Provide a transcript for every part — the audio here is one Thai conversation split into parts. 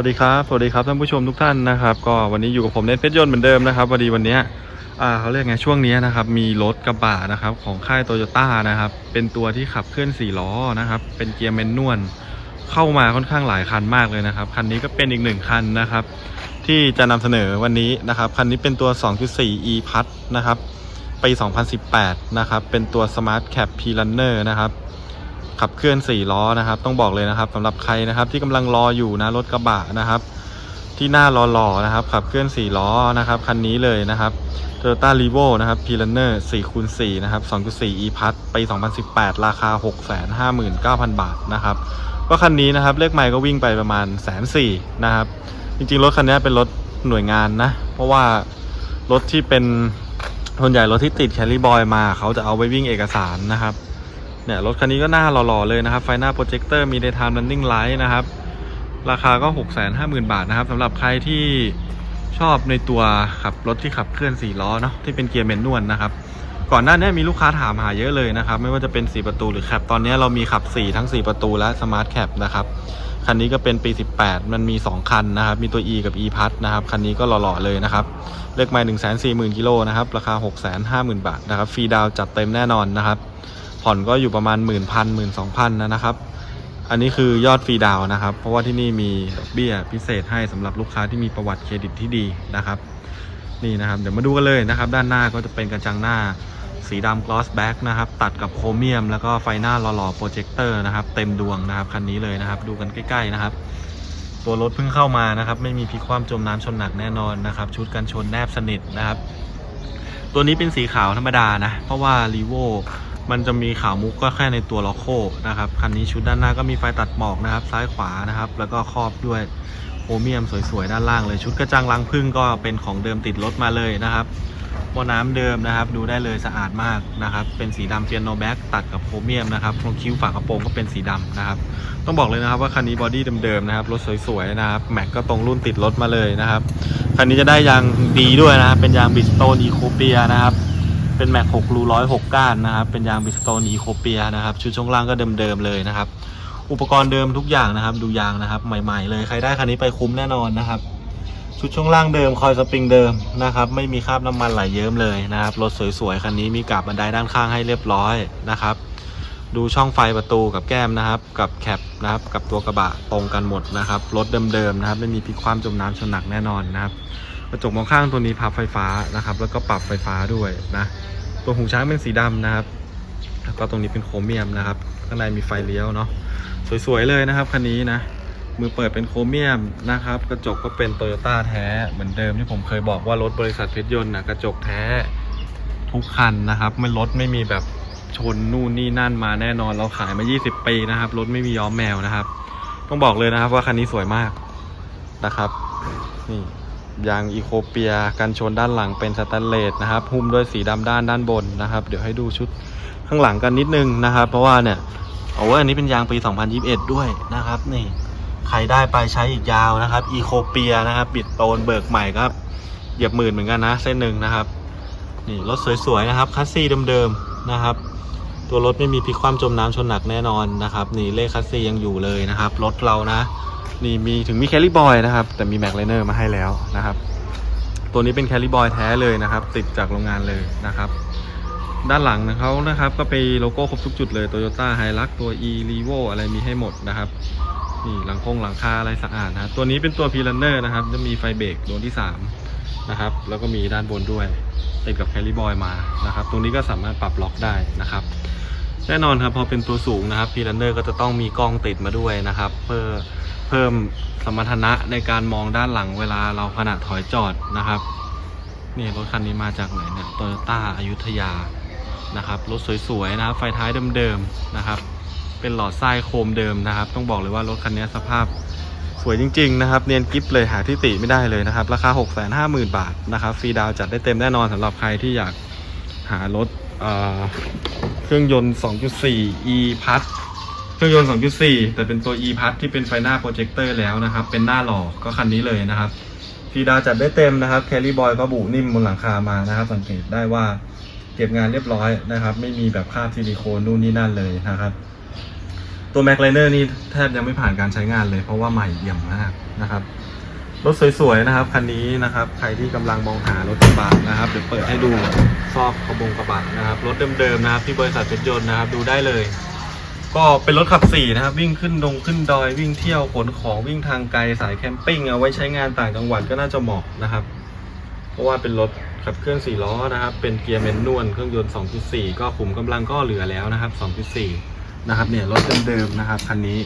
สวัสดีครับ สวัสดีครับท่านผู้ชมทุกท่านนะครับ ก็วันนี้อยู่กับผมเนทเพชรยนต์เหมือนเดิมนะครับพอดีวันนี้อ่าเขาเรียกไงช่วงนี้นะครับมีรถกระบะนะครับของค่ายโตโยต้านะครับเป็นตัวที่ขับเคลื่อน4ล้อนะครับเป็นเกียร์แมนนวลเข้ามาค่อนข้างหลายคันมากเลยนะครับคันนี้ก็เป็นอีกหนึ่งคันนะครับ ที่จะนำเสนอวันนี้นะครับคันนี้เป็นตัว 2.4 e p a s นะครับปี 2018 นะครับเป็นตัว Smart Cap P Runner นะครับ ขับเคลื่อน 4 ล้อนะครับ ต้องบอกเลยนะครับสำหรับใครนะครับที่กำลังรออยู่นะรถกระบะนะครับ ที่หน้ารอหล่อๆนะครับ ขับเคลื่อน 4 ล้อนะครับคันนี้เลยนะครับ Toyota r e v o นะครับ p l a n n e r 4คูณ4นะครับ 2.4 e p a s ปี 2018 ราคา 659,000 บาทนะครับก็คันนี้นะครับเลขไมล์ก็วิ่งไปประมาณแสนสี่นะครับ จริงๆ รถคันนี้เป็นรถหน่วยงานนะ เพราะว่ารถที่เป็นส่วนใหญ่รถที่ติดแคลรี่บอยมา เขาจะเอาไว้วิ่งเอกสารนะครับ เนี่ยรถคันนี้ก็หน้าหล่อๆเลยนะครับ ไฟหน้าโปรเจคเตอร์มี daytime running light นะครับ ราคาก็ 650,000 บาทนะครับสำหรับใครที่ชอบในตัวขับรถที่ขับเคลื่อน4ล้อเนาะที่เป็นเกียร์แมนนวลนะครับ ก่อนหน้านี้มีลูกค้าถามหาเยอะเลยนะครับ ไม่ว่าจะเป็น 4 ประตูหรือแคปตอนนี้เรามีขับ 4 ทั้ง 4 ประตูและสมาร์ทแคปนะครับคันนี้ก็เป็นปี 18 มันมี 2 คันนะครับ มีตัว E กับ E พัทนะครับ คันนี้ก็หล่อๆเลยนะครับ เลขไมล์140,000 กิโลนะครับ ราคา 650,000 บาทนะครับ ฟรีดาวจัดเต็มแน่นอนนะครับ ผ่อนก็อยู่ประมาณ1 0 0 0 0 1 2 0 0 0นะครับ อันนี้คือยอดฟรีดาวนะครับ เพราะว่าที่นี่มีดอกเบี้ยพิเศษให้สำหรับลูกค้าที่มีประวัติเครดิตที่ดีนะครับ นี่นะครับ เดี๋ยวมาดูกันเลยนะครับ ด้านหน้าก็จะเป็นกระจังหน้าสีดำ gloss back นะครับ ตัดกับโครเมียม แล้วก็ไฟหน้าหล่อๆโปรเจคเตอร์นะครับ เต็มดวงนะครับคันนี้เลยนะครับ ดูกันใกล้ ๆนะครับ ตัวรถเพิ่งเข้ามานะครับ ไม่มีพิคว่ำจมน้ำชนหนักแน่นอนนะครับ ชุดกันชนแนบสนิทนะครับ ตัวนี้เป็นสีขาวธรรมดานะ เพราะว่า r ีโว มันจะมีขาวมุกก็แค่ในตัวล็อกโคนะครับคันนี้ชุดด้านหน้าก็มีไฟตัดหมอกนะครับ ซ้ายขวานะครับ แล้วก็ครอบด้วยโครเมียมสวยๆด้านล่างเลยชุดกระจังลังพึ่งก็เป็นของเดิมติดรถมาเลยนะครับหม้อน้ำเดิมนะครับ ดูได้เลยสะอาดมากนะครับ เป็นสีดำเปียโนแบ็กตัดกับโครเมียมนะครับตรงคิ้วฝากระโปรงก็เป็นสีดำนะครับ ต้องบอกเลยนะครับว่าคันนี้บอดี้เดิมๆนะครับรถสวยๆนะครับแม็กก็ตรงรุ่นติดรถมาเลยนะครับคันนี้จะได้ยางดีด้วยนะครับเป็นยางบิสโตนอีโคเปียนะครับ เป็นแม็ก6รูร้อยหกก้านนะครับ เป็นยางบิสโตนอีโคเปียนะครับ ชุดช่วงล่างก็เดิมๆเลยนะครับ อุปกรณ์เดิมทุกอย่างนะครับ ดูยางนะครับใหม่ ๆ เลยใครได้คันนี้ไปคุ้มแน่นอนนะครับ ชุดช่วงล่างเดิมคอยสปริงเดิมนะครับ ไม่มีคราบน้ำมันไหลเยิ้มเลยนะครับรถสวยๆคันนี้มีกาบบันไดด้านข้างให้เรียบร้อยนะครับ ดูช่องไฟประตูกับแก้มนะครับ กับแคปนะครับกับตัวกระบะตรงกันหมดนะครับรถเดิมๆนะครับ ไม่มีพลิกความจมน้ำชนหนักแน่นอนนะครับ กระจกมองข้างตัวนี้พับไฟฟ้านะครับ แล้วก็ปรับไฟฟ้าด้วยนะตัวหูช้างเป็นสีดำนะครับ แล้วก็ตรงนี้เป็นโครเมียมนะครับ ข้างในมีไฟเลี้ยวเนาะสวยๆเลยนะครับคันนี้นะมือเปิดเป็นโครเมียมนะครับ กระจกก็เป็นโตโยต้าแท้เหมือนเดิมที่ผมเคยบอกว่ารถบริษัทเพชรยนต์นะกระจกแท้ทุกคันนะครับไม่รถไม่มีแบบชนนู่นนี่นั่นมาแน่นอนเราขายมา 20 ปีนะครับ รถไม่มีย้อมแมวนะครับ ต้องบอกเลยนะครับว่าคันนี้สวยมากนะครับนี่ ยางอีโคเปียกันชนด้านหลังเป็นสแตนเลสนะครับหุ้มด้วยสีดำด้านด้านบนนะครับ เดี๋ยวให้ดูชุดข้างหลังกันนิดนึงนะครับ เพราะว่าเนี่ยโอ้ยอันนี้เป็นยางปี 2021 ด้วยนะครับ นี่ใครได้ไปใช้อีกยาวนะครับอีโคเปียนะครับ บิดโตนเบิกใหม่ครับเหยียบหมื่นเหมือนกันนะ เส้นหนึ่งนะครับ นี่รถสวยๆนะครับคัสซีเดิมๆนะครับ ตัวรถไม่มีพลิกคว่ำจมน้ำชนหนักแน่นอนนะครับ นี่เลขคัสซียังอยู่เลยนะครับรถเรานะ นี่มีถึงมีแคลรี่บอยนะครับ แต่มีแม็กไลเนอร์มาให้แล้วนะครับ ตัวนี้เป็นแคลรี่บอยแท้เลยนะครับ ติดจากโรงงานเลยนะครับ ด้านหลังของเขานะครับ ก็ไปโลโก้ครบทุกจุดเลย Toyota h i l u x ตัว e r e v o อะไรมีให้หมดนะครับนี่หลังคงหลังคาอะไรสะอาดนะตัวนี้เป็นตัว p l a n n e r นะครับ จะมีไฟเบรกดวงที่ 3 นะครับ แล้วก็มีด้านบนด้วย ติดกับแคลรี่บอยมานะครับ ตรงนี้ก็สามารถปรับล็อกได้นะครับแน่นอนครับพอเป็นตัวสูงนะครับ p l a n n e r ก็จะต้องมีกล้องติดมาด้วยนะครับ เพื่อ เพิ่มสมรรถนะในการมองด้านหลังเวลาเราขณะถอยจอดนะครับนี่รถคันนี้มาจากไหนเนี่ยโตโยต้าอายุธยานะครับรถสวยๆนะครับไฟท้ายเดิมๆนะครับ เป็นหลอดทรายโครมเดิมนะครับ ต้องบอกเลยว่ารถคันนี้สภาพสวยจริงๆนะครับ เนียนกิฟเลยหาที่ติไม่ได้เลยนะครับ ราคา 650,000 บาทนะครับฟรีดาวจัดได้เต็มแน่นอนสำหรับใครที่อยากหารถเอ่อเครื่องยนต์ 2.4 e p a s เครื่องยนต์ 2.4 แต่เป็นตัว e p a s ที่เป็นไฟหน้าโปรเจคเตอร์แล้วนะครับ เป็นหน้าหลอกก็คันนี้เลยนะครับฟีดาจัดได้เต็มนะครับแคลรี่บอยก็บุนิ่มบนหลังคามานะครับ สังเกตได้ว่าเก็บงานเรียบร้อยนะครับ ไม่มีแบบคราบซิลิโคนนู่นนี่นั่นเลยนะครับ ตัว Mac l i n e r นี่แทบยังไม่ผ่านการใช้งานเลย เพราะว่าใหม่เอี่ยมมากนะครับรถสวยๆนะครับคันนี้นะครับ ใครที่กำลังมองหารถกระบะนะครับเดี๋ยวเปิดให้ดูซอกกระบงกระบะนะครับรถเดิมๆนะครับที่บริษัทเพชรยนต์นะครับ ดูได้เลย ก็เป็นรถขับสี่นะครับ วิ่งขึ้นดงขึ้นดอยวิ่งเที่ยวขนของวิ่งทางไกลสายแคมปิ้งเอาไว้ใช้งานต่างจังหวัดก็น่าจะเหมาะนะครับ เพราะว่าเป็นรถขับเคลื่อน4ล้อนะครับ เป็นเกียร์แมนนวลเครื่องยนต์ 2.4 ก็ขุมกำลังก็เหลือแล้วนะครับ 2.4 นะครับเนี่ยรถเดิมๆนะครับคันนี้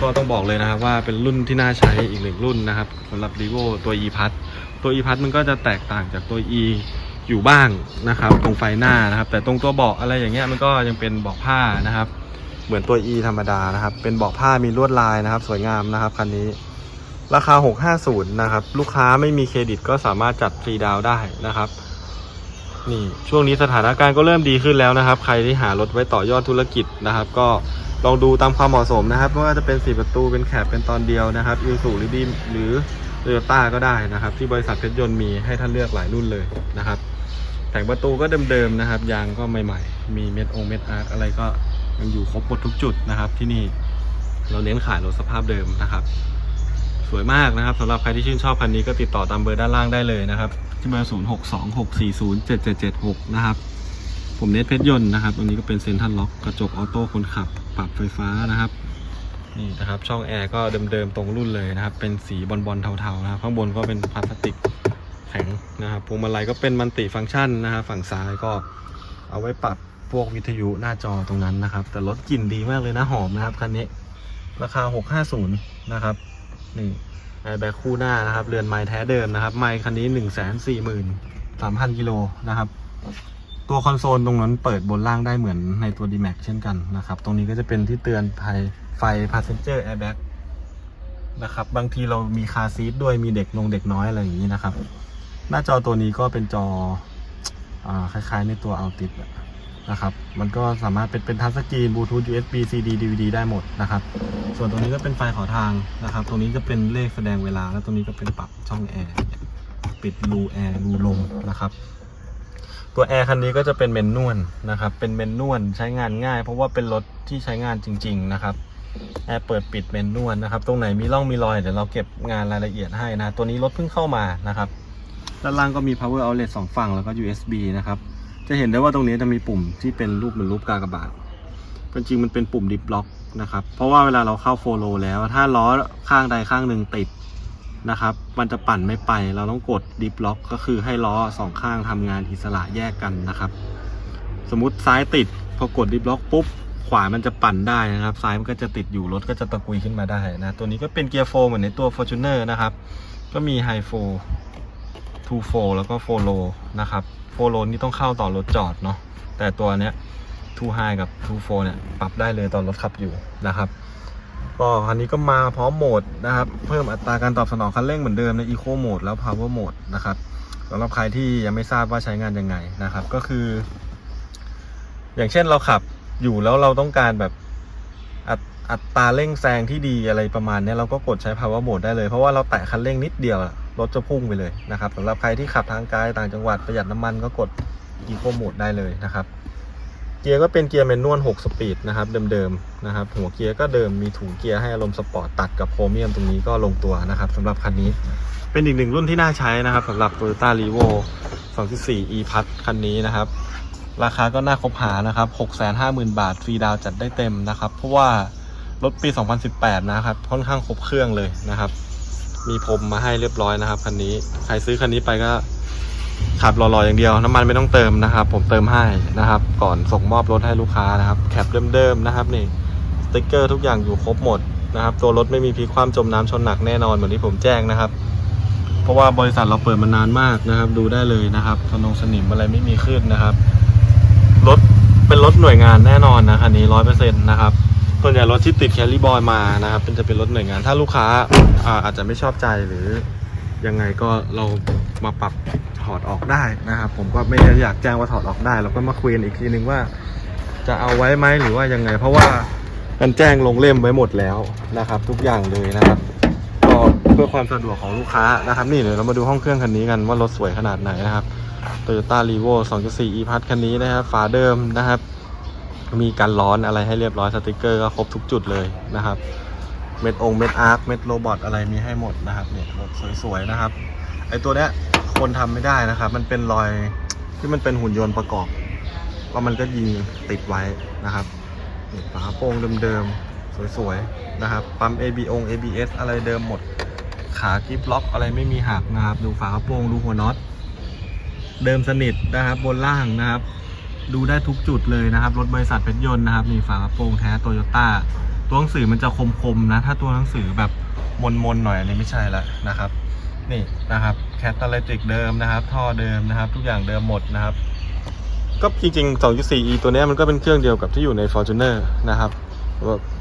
ก็ต้องบอกเลยนะครับว่าเป็นรุ่นที่น่าใช้อีกหนึ่งรุ่นนะครับสำหรับ r ีโวตัว e p a s ตัว e p a s มันก็จะแตกต่างจากตัว e อยู่บ้างนะครับ ตรงไฟหน้านะครับ แต่ตรงตัวเบาะอะไรอย่างเงี้ยมันก็ยังเป็นเบาะผ้านะครับ เหมือนตัว e ธรรมดานะครับ เป็นเบาะผ้ามีลวดลายนะครับ สวยงามนะครับคันนี้ ราคา 650 นะครับ ลูกค้าไม่มีเครดิตก็สามารถจัดฟรีดาวได้นะครับ นี่ช่วงนี้สถานการณ์ก็เริ่มดีขึ้นแล้วนะครับ ใครที่หารถไว้ต่อยอดธุรกิจนะครับ ก็ลองดูตามความเหมาะสมนะครับไม่ว่าจะเป็น 4 ประตูเป็นแคบเป็นตอนเดียวนะครับยูสูหรือดีหรือโตโยต้าก็ได้นะครับ ที่บริษัทเพชรยนต์มีให้ท่านเลือกหลายรุ่นเลยนะครับแต่งประตูก็เดิมๆนะครับ ยางก็ใหม่ๆ มีเม็ดองเม็ดอาร์อะไรก็ ยังอยู่ครบหมดทุกจุดนะครับที่นี่เราเน้นขายรถสภาพเดิมนะครับ สวยมากนะครับสำหรับใครที่ชื่นชอบคันนี้ก็ติดต่อตามเบอร์ด้านล่างได้เลยนะครับ ที่เบอร์ 0 6 2 6 4 0 7 7 7 6 นะครับ ผมเนทเพชรยนต์นะครับตรงนี้ก็เป็นเซ็นทรัลล็อกกระจกออโต้คนขับ ปรับไฟฟ้านะครับนี่นะครับช่องแอร์ก็เดิมๆตรงรุ่นเลยนะครับ เป็นสีบอลๆเทาๆนะครับข้างบนก็เป็นพลาสติกแข็งนะครับพวงมาลัยก็เป็นมันติฟังก์ชันนะครับ ฝั่งซ้ายก็เอาไว้ปรับ พวกวิทยุหน้าจอตรงนั้นนะครับ แต่รถกลิ่นดีมากเลยนะหอมนะครับคันนี้ ราคา 650 นะครับ นี่แอร์แบ็คคู่หน้านะครับ เรือนไม้แท้เดิมนะครับ ไม้คันนี้ 1 4 3 0 0 0กิโลนะครับ ตัวคอนโซลตรงนั้นเปิดบนล่างได้เหมือนในตัว d m a x เช่นกันนะครับ ตรงนี้ก็จะเป็นที่เตือนภัยไฟ Passenger Airbag นะครับ บางทีเรามีคาซีทด้วยมีเด็กลงเด็กน้อยอะไรอย่างนี้นะครับ หน้าจอตัวนี้ก็เป็นจออคล้ายๆในตัว Altis อะ นะครับ มันก็สามารถเป็นเป็นทัชสกรีนบลูทูธ USB CD DVD ได้หมดนะครับ ส่วนตรงนี้ก็เป็นไฟขอทางนะครับ ตรงนี้จะเป็นเลขแสดงเวลา แล้วตรงนี้ก็เป็นปรับช่องแอร์ปิดรูแอร์รูลมนะครับ ตัวแอร์คันนี้ก็จะเป็นเมนนวลนะครับ เป็นเมนนวลใช้งานง่าย เพราะว่าเป็นรถที่ใช้งานจริง ๆ นะครับแอร์เปิดปิดเมนนวลนะครับ ตรงไหนมีร่องมีรอยเดี๋ยวเราเก็บงานรายละเอียดให้นะ ตัวนี้รถเพิ่งเข้ามานะครับ ด้านล่างก็มี power outlet สองฝั่งแล้วก็ USB นะครับ จะเห็นได้ว่าตรงนี้จะมีปุ่มที่เป็นรูปเหมือนรูปกากบาทจริงๆมันเป็นปุ่มดิฟล็อกนะครับ เพราะว่าเวลาเราเข้าโฟโลแล้ว ถ้าล้อข้างใดข้างหนึ่งติดนะครับ มันจะปั่นไม่ไป เราต้องกดดิฟล็อกก็คือให้ล้อสองข้างทำงานอิสระแยกกันนะครับ สมมติซ้ายติด พอกดดิฟล็อกปุ๊บ ขวามันจะปั่นได้นะครับ ซ้ายมันก็จะติดอยู่รถก็จะตะกุยขึ้นมาได้นะ ตัวนี้ก็เป็นเกียร์โฟเหมือนในตัว Fortuner นะครับ ก็มีไฮโฟ ทูโฟแล้วก็โฟโลนะครับโฟโลนี่ต้องเข้าต่อรถจอดเนาะแต่ตัวเนี้ยทูไฮกับทูโฟเนี่ยปรับได้เลยตอนรถขับอยู่นะครับก็คันนี้ก็มาพร้อมโหมดนะครับเพิ่มอัตราการตอบสนองคันเร่งเหมือนเดิมใน Eco Mode แล้ว Power Mode นะครับสำหรับใครที่ยังไม่ทราบว่าใช้งานยังไงนะครับ ก็คือ อย่างเช่นเราขับอยู่แล้วเราต้องการแบบอัตตราเร่งแซงที่ดีอะไรประมาณเนี้ยเราก็กดใช้ power mode ได้เลย เพราะว่าเราแตะคันเร่งนิดเดียว รถจะพุ่งไปเลยนะครับสำหรับใครที่ขับทางไกลต่างจังหวัดประหยัดน้ำมันก็กด eco mode ได้เลยนะครับ เกียร์ก็เป็นเกียร์แมนนวล6สปีดนะครับเดิมๆนะครับ หัวเกียร์ก็เดิมมีถุงเกียร์ให้อารมณ์สปอร์ตตัดกับโครเมียมตรงนี้ก็ลงตัวนะครับสำหรับคันนี้เป็นอีกหนึ่งรุ่นที่น่าใช้นะครับสำหรับ Toyota r e v o 2.4 e p a s คันนี้นะครับ ราคาก็น่าคบหานะครับ 650,000 บาทฟรีดาวจัดได้เต็มนะครับ เพราะว่ารถปี 2018 นะครับ ค่อนข้างครบเครื่องเลยนะครับ มีพรมมาให้เรียบร้อยนะครับคันนี้ใครซื้อคันนี้ไปก็ขับรอๆอย่างเดียว น้ำมันไม่ต้องเติมนะครับ ผมเติมให้นะครับ ก่อนส่งมอบรถให้ลูกค้านะครับแคปเดิมๆนะครับนี่สติ๊กเกอร์ทุกอย่างอยู่ครบหมดนะครับ ตัวรถไม่มีพลิกคว่ำจมน้ำชนหนักแน่นอนเหมือนที่ผมแจ้งนะครับ เพราะว่าบริษัทเราเปิดมานานมากนะครับ ดูได้เลยนะครับสนงสนิมอะไรไม่มีขึ้นนะครับรถเป็นรถหน่วยงานแน่นอนนะคันนี้ร้อยเปอร์เซ็นต์นะครับ ส่วนใหญ่รถที่ติดแคลรี่บอยมานะครับเป็นจะเป็นรถหน่วยงาน ถ้าลูกค้าอ่าอาจจะไม่ชอบใจหรือยังไงก็เรามาปรับถอดออกได้นะครับผมก็ไม่ได้อยากแจ้งว่าถอดออกได้ เราก็มาคุยกันอีกทีนึงว่า จะเอาไว้ไหมหรือว่ายังไง เพราะว่ามันแจ้งลงเล่มไว้หมดแล้วนะครับ ทุกอย่างเลยนะครับก็เพื่อความสะดวกของลูกค้านะครับ นี่เดี๋ยวเรามาดูห้องเครื่องคันนี้กันว่ารถสวยขนาดไหนนะครับ Toyota r e v o 2.4 e p a s คันนี้นะครับฝาเดิมนะครับ มีการร้อนอะไรให้เรียบร้อยสติกเกอร์ก็ครบทุกจุดเลยนะครับ เม็ดองเม็ดอาร์คเม็ดโรบอทอะไรมีให้หมดนะครับเนี่ยรถสวยๆนะครับไอตัวเนี้ยคนทำไม่ได้นะครับ มันเป็นรอยที่มันเป็นหุ่นยนต์ประกอบแล้วมันก็ยิงติดไว้นะครับฝาโปร่งเดิมๆสวยๆนะครับปั๊ม AB อง ABS อะไรเดิมหมดขากิฟล็อกอะไรไม่มีหักนะครับ ดูฝาโปร่งดูหัวน็อตเดิมสนิทนะครับบนล่างนะครับ ดูได้ทุกจุดเลยนะครับ รถบริษัทเพชรยนต์นะครับมีฝากระโปรงแท้โตโยต้าตัวหนังสือมันจะคมๆนะ ถ้าตัวหนังสือแบบมนๆหน่อยอันนี้ไม่ใช่ละนะครับนี่นะครับแคตตาลิติกเดิมนะครับ ท่อเดิมนะครับ ทุกอย่างเดิมหมดนะครับ ก็จริงๆ 2.4e ตัวนี้มันก็เป็นเครื่องเดียวกับที่อยู่ใน Fortuner นะครับ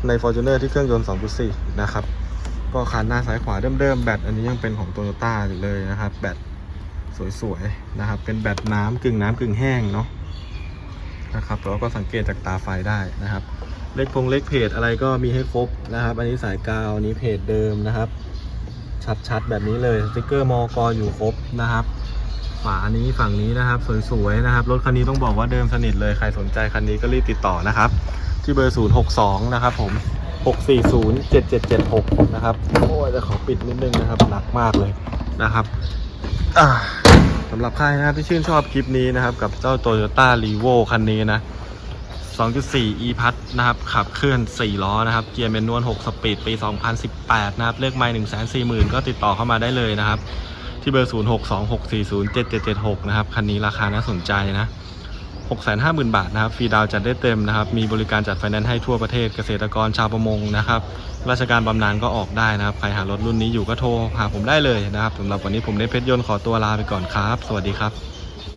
ใน Fortuner ที่เครื่องยนต์ 2.4 นะครับ ก็คันหน้าซ้ายขวาเดิมๆแบตอันนี้ยังเป็นของ Toyota อยู่เลยนะครับ แบตสวยๆนะครับ เป็นแบตน้ำกึ่งน้ำกึ่งแห้งเนาะ นะครับแล้วก็สังเกตจากตาไฟได้นะครับ เลขพงเลขเพจอะไรก็มีให้ครบนะครับ อันนี้สายกาวอันนี้เพจเดิมนะครับ ชัดๆแบบนี้เลยสติกเกอร์มอกอยู่ครบนะครับฝานี้ฝั่งนี้นะครับสวยๆนะครับรถคันนี้ต้องบอกว่าเดิมสนิทเลยใครสนใจคันนี้ก็รีบติดต่อนะครับ ที่เบอร์ 062 นะครับผม 640 7776 นะครับโอ้ยจะขอปิดนิดนึงนะครับหนักมากเลยนะครับอ่าำหรับใครนะครับที่ชื่นชอบคลิปนี้นะครับ กับเจ้า Toyota r e v o คันนี้นะ 2.4 e พัทนะครับ ขับเคลื่อน 4 ล้อนะครับ เกียร์เมนนวล 6 สปีด ปี 2018 นะครับ เลขไม่140,000 ก็ติดต่อเข้ามาได้เลยนะครับ ที่เบอร์ 0626407776 นะครับ คันนี้ราคาน่าสนใจนะ 650,000 บาทนะครับ ฟรีดาวจัดได้เต็มนะครับ มีบริการจัดไฟแนนซ์ให้ทั่วประเทศเกษตรกรชาวประมงนะครับ ราชการบำนาญก็ออกได้นะครับ ใครหารถรุ่นนี้อยู่ก็โทรหาผมได้เลยนะครับสำหรับวันนี้ผมเนเพชรยนต์ขอตัวลาไปก่อนครับ สวัสดีครับ